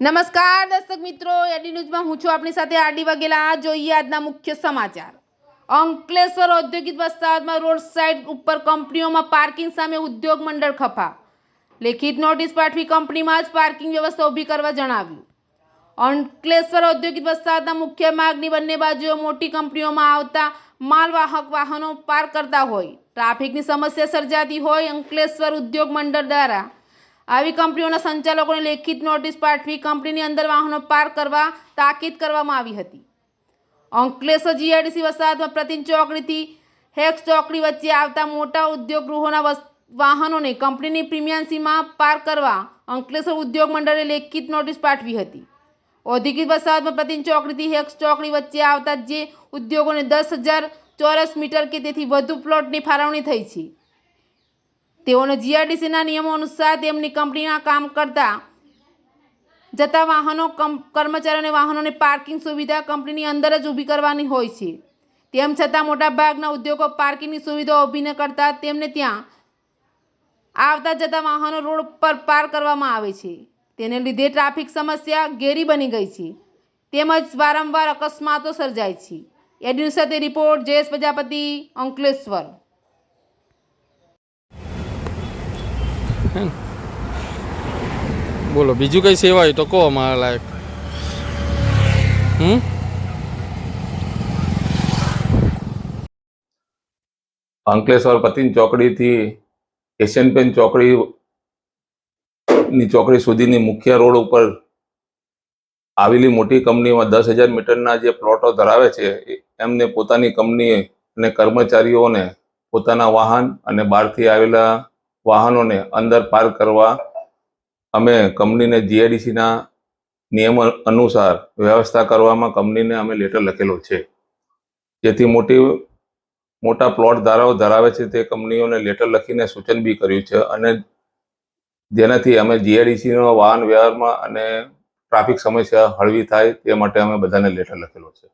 નમસ્કાર દર્શક મિત્રો એડી ન્યૂઝમાં હું છું આપણી સાથે આરડી વાઘેલા આ જોઈએ આજના મુખ્ય સમાચાર. અંકલેશ્વર ઔદ્યોગિક વસાહતમાં રોડ સાઇડ ઉપર કંપનીઓમાં પાર્કિંગ સામે ઉદ્યોગ મંડળ ખફા. લેખિત નોટિસ પાઠવી કંપનીમાં જ પાર્કિંગ વ્યવસ્થા ઊભી કરવા જણાવ્યું. અંકલેશ્વર ઔદ્યોગિક વસાહતના મુખ્ય માર્ગની બંને બાજુઓ મોટી કંપનીઓમાં આવતા માલવાહક વાહનો પાર્ક કરતા હોય. ટ્રાફિકની સમસ્યા સર્જાતી હોય અંકલેશ્વર ઉદ્યોગ મંડળ દ્વારા. આવી કંપનીઓના સંચાલકોને લેખિત નોટિસ પાઠવી કંપનીની અંદર વાહનો પાર્ક કરવા તાકીદ કરવામાં આવી હતી. અંકલેશ્વર જીઆઈડીસી વસાહતમાં પ્રતિન ચોકડીથી હેક્સ ચોકડી વચ્ચે આવતા મોટા ઉદ્યોગ ગૃહોના વાહનોને કંપનીની પ્રીમિયન્સીમાં પાર્ક કરવા અંકલેશ્વર ઉદ્યોગ મંડળે લેખિત નોટિસ પાઠવી હતી. ઔદ્યોગિક વસાહતમાં પ્રતિન ચોકડીથી હેક્સ ચોકડી વચ્ચે આવતા જે ઉદ્યોગોને દસ હજાર ચોરસ મીટર કે તેથી વધુ પ્લોટની ફાળવણી થઈ છે. તેઓને જીઆરડીસીના નિયમો અનુસાર તેમની કંપનીના કામ કરતા જતા વાહનો કર્મચારીઓને વાહનોની પાર્કિંગ સુવિધા કંપનીની અંદર જ ઊભી કરવાની હોય છે. તેમ છતાં મોટાભાગના ઉદ્યોગો પાર્કિંગની સુવિધા ઊભી ન કરતા તેમને ત્યાં આવતા જતા વાહનો રોડ પર પાર કરવામાં આવે છે. તેને લીધે ટ્રાફિક સમસ્યા ઘેરી બની ગઈ છે. તેમજ વારંવાર અકસ્માતો સર્જાય છે. એડ્યુ સાથે રિપોર્ટ જયેશ પ્રજાપતિ અંકલેશ્વર. બોલો, બીજું કઈ સેવા હોય તો કહો અમારા લાયક. હમ? અંકલેશ્વર પતિન ચોકડીથી એશિયન પેન ચોકડી ની ચોકડી સુધીની મુખ્ય રોડ ઉપર આવેલી મોટી કંપનીમાં દસ હજાર મીટરના જે પ્લોટો ધરાવે છે એમને પોતાની કંપની અને કર્મચારીઓને પોતાના વાહન અને બહારથી આવેલા વાહનોને અંદર પાર્ક કરવા અમે કંપનીને જીઆઈડીસીના નિયમ અનુસાર વ્યવસ્થા કરવામાં કંપનીને અમે લેટર લખેલો છે. જેથી મોટી, મોટા પ્લોટ ધારાઓ ધરાવે છે તે કંપનીઓને લેટર લખીને સૂચન બી કર્યું છે અને જેનાથી અમે જીઆઈડીસીનો વાહન વ્યવહારમાં અને ટ્રાફિક સમસ્યા હળવી થાય તે માટે અમે બધાને લેટર લખેલો છે.